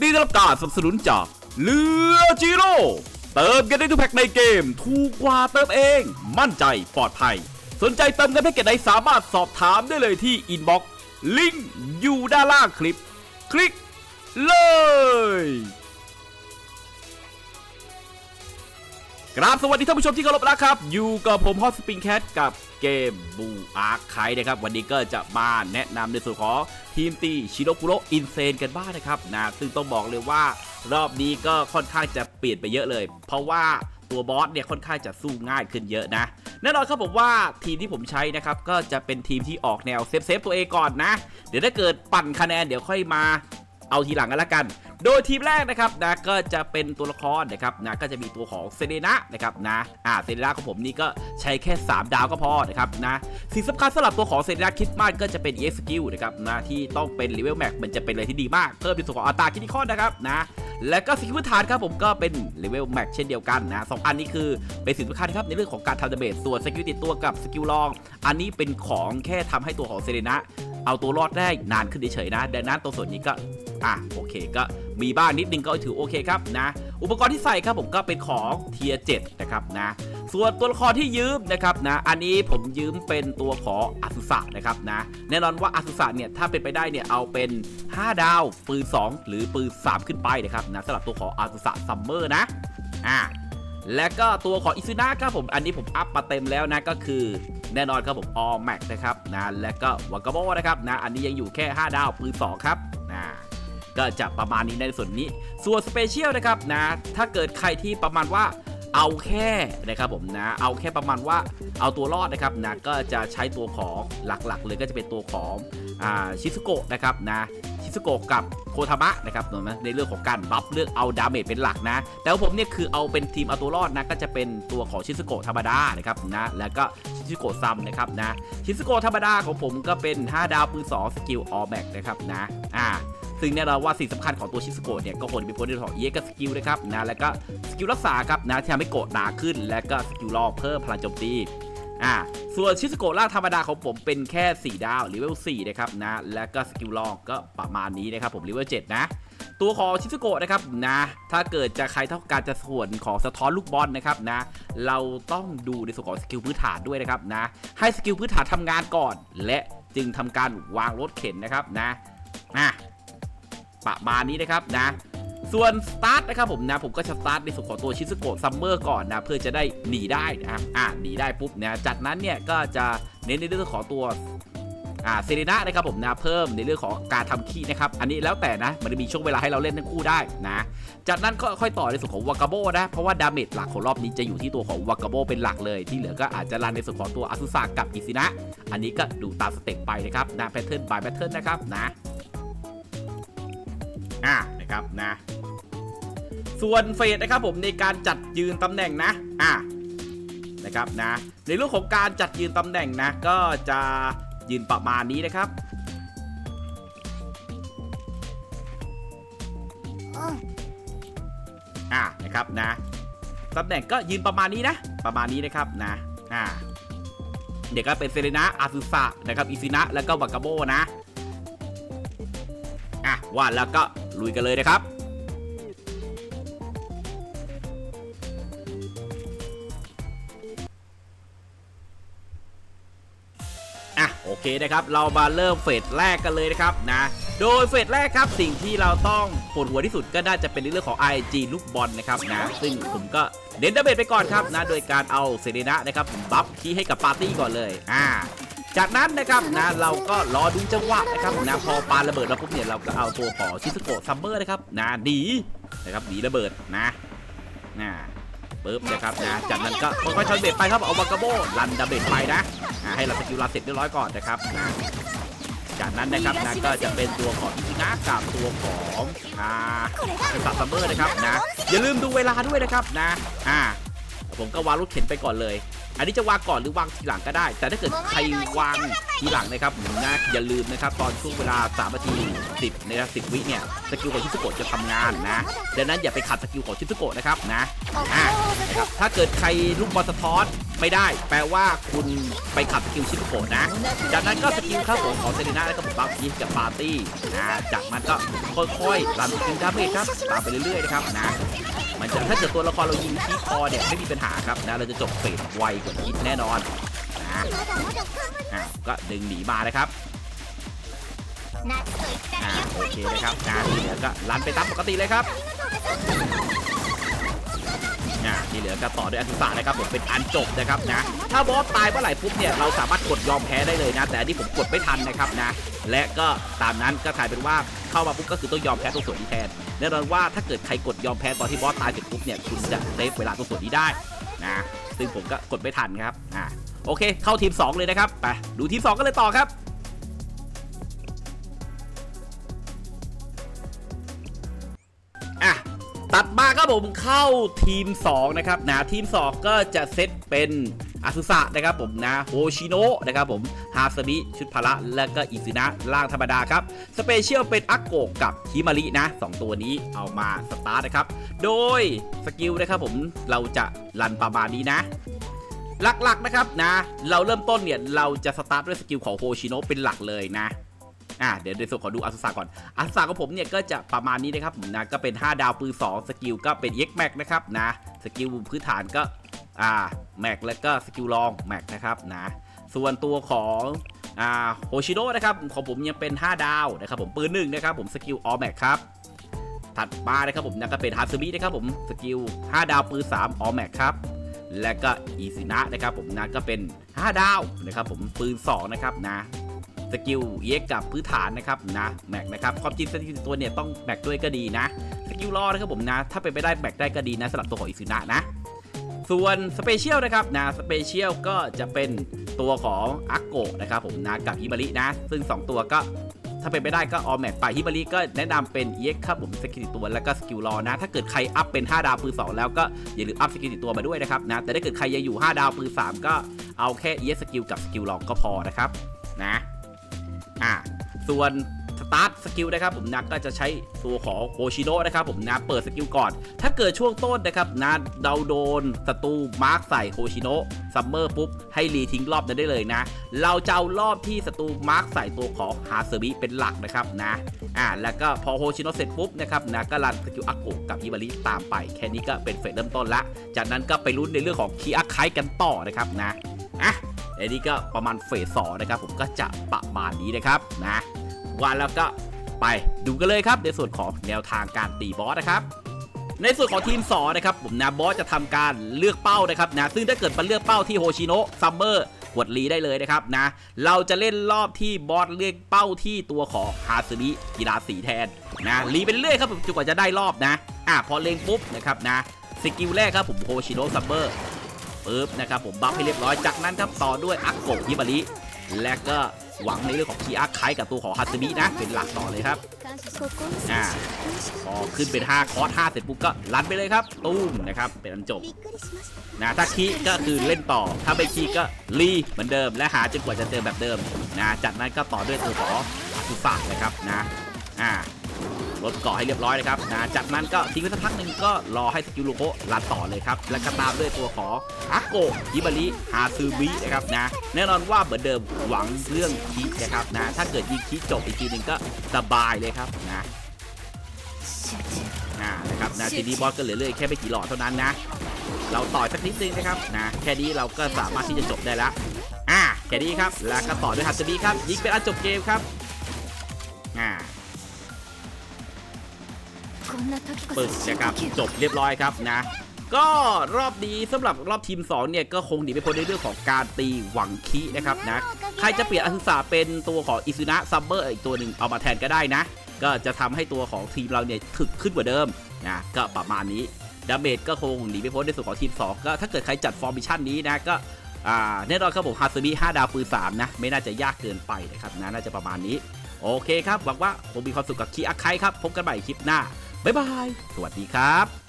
นี้ได้รับการสนับสนุนจากเรือจิโร่เติมกันได้ทุกแพ็คในเกม ถูกกว่าเติมเอง มั่นใจปลอดภัย สนใจเติมเงินแพ็กเกจไหนสามารถสอบถามได้เลยที่อินบ็อกซ์ลิงก์อยู่ด้านล่างคลิป คลิกเลย กราบสวัสดีท่านผู้ชมที่เคารพนะครับ อยู่กับผมฮอตสปริงแคทกับเกมบูอาร์คไคนะครับ วันนี้ก็จะมาแนะนำในส่วนของทีมตีชิโนคุโรอินเซนกันบ้างนะครับนะซึ่งต้องบอกเลยว่ารอบนี้ก็ค่อนข้างจะเปลี่ยนไปเยอะเลย เพราะว่าตัวบอสเนี่ยค่อนข้างจะสู้ง่ายขึ้นเยอะนะ แน่นอนครับผมว่าทีมที่ผมใช้นะครับก็จะเป็นทีมที่ออกแนวเซฟเซฟตัวเองก่อนนะ เดี๋ยวถ้าเกิดปั่นคะแนนเดี๋ยวค่อยมาเอาทีหลังกันละกัน โดยทีมแรกนะครับนะก็จะเป็นตัวละครนะครับนะก็จะมีตัวของเซเนนะนะครับนะอ่าเซเนนะของผมนี่ก็ใช้แค่ 3 ดาวก็พอนะครับนะสิ่งสำคัญสำหรับตัวของเซเนนะคิดมากก็จะเป็น EX skill นะครับนะที่ต้องเป็น level max มันจะเป็นอะไรที่ดีมากเพิ่มในส่วนของอัตราคินิคอนนะครับนะและก็สกิลพื้นฐานครับผมก็เป็น level max เช่นเดียวกันนะสองอันนี้คือเป็นสิ่งสำคัญครับในเรื่องของการทำดาเมจส่วนสกิลติดตัวกับสกิลลอง อันนี้เป็นของแค่ทำให้ตัวของเซเนนะเอาตัวรอดได้นานขึ้นเฉยๆนะดังนั้นตัวส่วนนี้ก็อะโอเคก็ มีบ้างนิดนึงก็ถือโอเคครับนะ อุปกรณ์ที่ใส่ครับผมก็เป็นของเทียเจ็นะครับนะส่วนตัวละครที่ยืมนะครับนะอันนี้ผมยืมเป็นตัวของอาสุสะนะครับนะแน่นอนว่าอาสุสะเนี่ยถ้าเป็นไปได้เนี่ยเอาเป็น 5 ดาวปืน 2 หรือปืน 3 ขึ้นไปนะครับนะสำหรับตัวของอาสุสะซัมเมอร์นะอะและก็ตัวของอิซุนะครับผมอันนี้ผมอัพมาเต็มแล้วนะก็คือแน่นอนครับผม all max นะครับนะและก็วากาโบนะครับนะอันนี้ยังอยู่แค่ 5 ดาวปืน 2 ครับ ก็จะประมาณนี้ในส่วนนี้ ส่วนสเปเชียลนะครับนะ ถ้าเกิดใครที่ประมาณว่าเอาแค่นะครับผมนะ เอาแค่ประมาณว่าเอาตัวรอดนะครับนะก็จะใช้ตัวของหลักๆ เลยก็จะเป็นตัวของอ่าชิซุโกะนะครับนะชิซุโกะกับโคทามะนะครับในเรื่องของการบัฟเลือกเอาดาเมจเป็นหลักนะ แต่ว่าผมเนี่ยคือเอาเป็นทีมเอาตัวรอดนะก็จะเป็นตัวของชิซุโกะธรรมดานะครับนะแล้วก็ชิซุโกะซัมนะครับนะชิซุโกะธรรมดาของผมก็เป็น 5 ดาวปืน2สกิลออแบ็กนะครับนะอ่า ซึ่งแน่นอนว่าสิ่งสำคัญของตัวชิสโกะเนี่ยก็ควรจะเป็นผลในเรื่องของเอกับสกิลนะครับนะแล้วก็สกิลรักษาครับนะที่ทำให้โกดหนาขึ้น และก็สกิลรอเพิ่มพลังโจมตีอ่าส่วนชิสโกะล่างธรรมดาของผมเป็นแค่ 4 ดาวเลเวล4นะครับนะและก็สกิลรอก็ประมาณนี้นะครับผมเลเวล7นะตัวของชิสโกะนะครับนะถ้าเกิดจะใครต้องการจะส่วนของสะท้อนลูกบอลนะครับนะเราต้องดูในส่วนของสกิลพื้นฐานด้วยนะครับนะให้สกิลพื้นฐานทำงานก่อน และจึงทำการวางรถเข็นนะครับนะอะ ประมาณนี้นะครับนะส่วนสตาร์ทนะครับผมนะผมก็จะสตาร์ทในส่วนของตัวชิสโกะซัมเมอร์ก่อนนะเพื่อจะได้หนีได้นะครับอ่าหนีได้ปุ๊บนะจากนั้นเนี่ยก็จะเน้นในเรื่องของตัวอ่าเซเรนานะครับผมนะเพิ่มในเรื่องของการทำคีย์นะครับอันนี้แล้วแต่นะมันจะมีช่วงเวลาให้เราเล่นทั้งคู่ได้นะจากนั้นก็ค่อยต่อในส่วนของวากาโบนะเพราะว่าดาเมจหลักของรอบนี้จะอยู่ที่ตัวของวากาโบเป็นหลักเลย ที่เหลือก็อาจจะรันในส่วนของตัวอาซุสะกับอิซินะ อันนี้ก็ดูตามสเต็ปไปนะครับนะแพทเทิร์นบายแพทเทิร์นนะครับนะ อะนะครับนะส่วนเฟสนะครับผมในการจัดยืนตำแหน่งนะอะนะครับนะในเรื่องของการจัดยืนตำแหน่งนะ ก็จะยืนประมาณนี้นะครับอะนะครับนะตำแหน่งก็ยืนประมาณนี้นะ ประมาณนี้นะครับนะอ่าเดี๋ยวก็เป็นเซเลนะอาซุสะนะครับอิซินะแล้วก็วากาโบนะอะว่าแล้วก็ ลุยกันเลยนะครับ อะโอเคนะครับ เรามาเริ่มเฟสแรกกันเลยนะครับนะ โดยเฟสแรกครับสิ่งที่เราต้องปวดหัวที่สุดก็น่าจะเป็นในเรื่องของ IG ลูกบอลนะครับนะ ซึ่งผมก็เน้นดาเมจไปก่อนครับนะ โดยการเอาเซเรนะนะครับผมบัฟคีย์ให้กับปาร์ตี้ก่อนเลย อ่า จากนั้นนะครับนะเราก็รอดูจังหวะนะครับนะพอปาระเบิดแล้วปุ๊บเนี่ยเราก็เอาตัวของชิสโกะซัมเมอร์นะครับนะหนีนะครับหนีระเบิดนะนะปึ๊บนะครับนะจากนั้นก็ค่อยๆทำเบ็ดไปครับเอาวากาโบรันดาเบ็ดไปนะให้เราสกิลลาเสร็จเรียบร้อยก่อนนะครับนะจากนั้นนะครับนะก็จะเป็นตัวของอินะกับตัวของอ่าสัตซัมเมอร์นะครับนะอย่าลืมดูเวลาด้วยนะครับนะอ่าผมก็วางรถเข็นไปก่อนเลย อันนี้จะวางก่อนหรือวางทีหลังก็ได้ แต่ถ้าเกิดใครวางทีหลังนะครับนะอย่าลืมนะครับตอนช่วงเวลา3นาที10นะครับ10 วิเนี่ยสกิลของชิสโกะจะทำงานนะดังนั้นอย่าไปขัดสกิลของชิสโกะนะครับนะอ่านะครับถ้าเกิดใครลูกบอลสะท้อนไม่ได้ แปลว่าคุณไปขับสกิลชิปโกะนะ จากนั้นก็สกิลครับผมของเซรีน่าแล้วก็ผมบัฟยิกับปาร์ตี้นะจากมันก็ค่อยๆรันสกิลดาเมจครับตามไปเรื่อยๆนะครับนะ มันจะถ้าเกิดตัวละครเรายิงคีคอเนี่ยไม่มีปัญหาครับนะเราจะจบเฟสไวกว่าคิดแน่นอนนะอะก็ดึงหนีมานะครับอ่าโอเคนะครับนะที่เหลือก็รันไปตามปกติเลยครับอ่าที่เหลือก็ต่อด้วยอันสุสานะครับผมเป็นอันจบนะครับนะ ถ้าบอสตายเมื่อไหร่ปุ๊บเนี่ยเราสามารถกดยอมแพ้ได้เลยนะ แต่อันนี้ผมกดไม่ทันนะครับนะ และก็ตามนั้นก็กลายเป็นว่า เข้ามาปุ๊บก็คือต้องยอมแพ้ตรงส่วนนี้แทนแน่นอนว่าถ้าเกิดใครกดยอมแพ้ตอนที่บอสตายเสร็จปุ๊บเนี่ยคุณจะเซฟเวลาตรงส่วนนี้ได้นะซึ่งผมก็กดไม่ทันครับอ่าโอเค เข้าทีม 2 เลยนะครับไปดูทีม 2 กันเลยต่อครับอะตัดมาครับผมเข้าทีม 2 นะครับนะทีม 2 ก็จะเซตเป็น อาซุสะนะครับผมนะโฮชิโนะนะครับผมฮาสมิชุดพละและก็อิซึนะล่างธรรมดาครับสเปเชียลเป็นอักโกกับฮิมารินะ2ตัวนี้เอามาสตาร์ทนะครับ โดยสกิลนะครับผมเราจะรันประมาณนี้นะหลักๆนะครับนะ เราเริ่มต้นเนี่ย เราจะสตาร์ทด้วยสกิลของโฮชิโนะเป็นหลักเลยนะอ่าเดี๋ยวในส่วนขอดูอาซุสาก่อนอาซุสาของผมเนี่ยก็จะประมาณนี้นะครับนะก็เป็น 5 ดาวปืน2สกิลก็เป็น X Max นะครับนะสกิลพื้นฐานก็ อ่าแม็กแล้วก็สกิลรองแม็กนะครับนะส่วนตัวของอ่าโฮชิโนะนะครับของผมยังเป็น 5 ดาวนะครับผมปืนหนึ่งนะครับผมสกิลออแม็กครับถัดมานะครับผมนะก็เป็นฮาซึมินะครับผมสกิล 5 ดาวปืน3ออแม็กครับและก็อีซินะนะครับผมนะก็เป็น 5 ดาวนะครับผมปืน 2 นะครับนะสกิลเย็กกับพื้นฐานนะครับนะแม็กนะครับความจริงสกิลตัวเนี่ยต้องแม็กด้วยก็ดีนะสกิลรอนะครับผมนะ ถ้าเป็นไปได้แม็กได้ก็ดีนะสำหรับตัวของอิซุนะนะ ส่วนสเปเชียลนะครับนะสเปเชียลก็จะเป็นตัวของอักโกะนะครับผมนะกับฮิบารินะ ซึ่ง 2 ตัวก็ถ้าเป็นไปได้ก็ออมแม็กไปฮิบาริก็แนะนำเป็นเย็กครับผมสกิลตัวแล้วก็สกิลรอนะ ถ้าเกิดใครอัพเป็น 5 ดาวปืน2แล้วก็อย่าลืมอัพสกิลตัวมาด้วยนะครับนะแต่ถ้าเกิดใครยังอยู่ 5 ดาวปืน3ก็เอาแค่เย็กสกิลกับสกิลรองก็พอนะครับนะอ่าส่วน สตาร์ทสกิลนะครับผมนะก็จะใช้ตัวของโฮชิโนะนะครับผมนะเปิดสกิลก่อน ถ้าเกิดช่วงต้นนะครับนะเราโดนศัตรูมาร์กใส่โฮชิโนะซัมเมอร์ปุ๊บให้รีทิ้งรอบนั้นได้เลยนะ เราจะเอารอบที่ศัตรูมาร์กใส่ตัวของฮาเซอร์บิเป็นหลักนะครับนะอ่าแล้วก็พอโฮชิโนะเสร็จปุ๊บนะครับนะก็รันสกิลอากุกับฮิบาริตามไป แค่นี้ก็เป็นเฟสเริ่มต้นละ จากนั้นก็ไปลุ้นในเรื่องของคีอาไคกันต่อนะครับนะอะอันนี้ก็ประมาณเฟสสองนะครับผมก็จะประมาณนี้นะครับนะ วันแล้วก็ไปดูกันเลยครับในส่วนของแนวทางการตีบอสนะครับในส่วนของทีม2นะครับผมนะบอสจะทำการเลือกเป้านะครับนะซึ่งถ้าเกิดมันเลือกเป้าที่โฮชิโนะซัมเมอร์กดรีได้เลยนะครับนะเราจะเล่นรอบที่บอสเลือกเป้าที่ตัวของฮาซึมิกีฬาสีแทนนะรีไปเรื่อยครับผมจนกว่าจะได้รอบนะอะพอเล็งปุ๊บนะครับนะสกิลแรกครับผมโฮชิโนะซัมเมอร์ปึ๊บนะครับผมบัฟให้เรียบร้อยจากนั้นครับต่อด้วยอักโกฮิบาริและก็ หวังในเรื่องของคีอาร์ไคกับตัวของฮัตสึมินะ เป็นหลักต่อเลยครับอ่าพอขึ้นเป็น 5 คอร์ส5เสร็จปุ๊บก็รันไปเลยครับ ตุ้มนะครับ เป็นอันจบนะถ้าคีก็คือเล่นต่อ ถ้าไม่คีก็รีเหมือนเดิม และหาจนกว่าจะเจอแบบเดิมนะจากนั้นก็ต่อด้วยตัวของอาซุสะนะครับนะอ่า ลดเกาะให้เรียบร้อยนะครับนะจากนั้นก็ทิ้งไว้สักพักหนึ่งก็รอให้สกิลโลโกรันต่อเลยครับ แล้วก็ตามด้วยตัวของอาโกฮิบาริฮาซูมินะครับนะ แน่นอนว่าเหมือนเดิมหวังเรื่องคีนะครับนะ ถ้าเกิดยิงคีจบอีกทีหนึ่งก็สบายเลยครับนะนะครับนะทีนี้บอสก็เหลือเลยแค่ไม่กี่หลอดเท่านั้นนะ เราต่อยสักนิดนึงนะครับนะแค่นี้เราก็สามารถที่จะจบได้ล้วอ่าแค่นี้ครับแล้วก็ต่อด้วยฮัตสึมิครับยิงเป็นอันจบเกมครับอ่า ปึกนะครับจบเรียบร้อยครับนะ ก็รอบนี้สำหรับรอบทีม 2 เนี่ย ก็คงหนีไม่พ้นในเรื่องของการตีหวังคีนะครับนะ ใครจะเปลี่ยนอาซุสาเป็นตัวของอิซุนะซัมเบอร์อีกตัวหนึ่งเอามาแทนก็ได้นะ ก็จะทำให้ตัวของทีมเราเนี่ยถึกขึ้นกว่าเดิมนะก็ประมาณนี้ดาเมจก็คงหนีไม่พ้นในส่วนของทีม 2 ก็ถ้าเกิดใครจัดฟอร์มิชั่นนี้นะก็แน่นอนครับผมฮาซึมิ5ดาวปืน3นะ ไม่น่าจะยากเกินไปนะครับนะน่าจะประมาณนี้ โอเคครับ หวังว่าคงมีความสุขกับคีอาไคครับ พบกันใหม่คลิปหน้า บ๊ายบาย สวัสดีครับ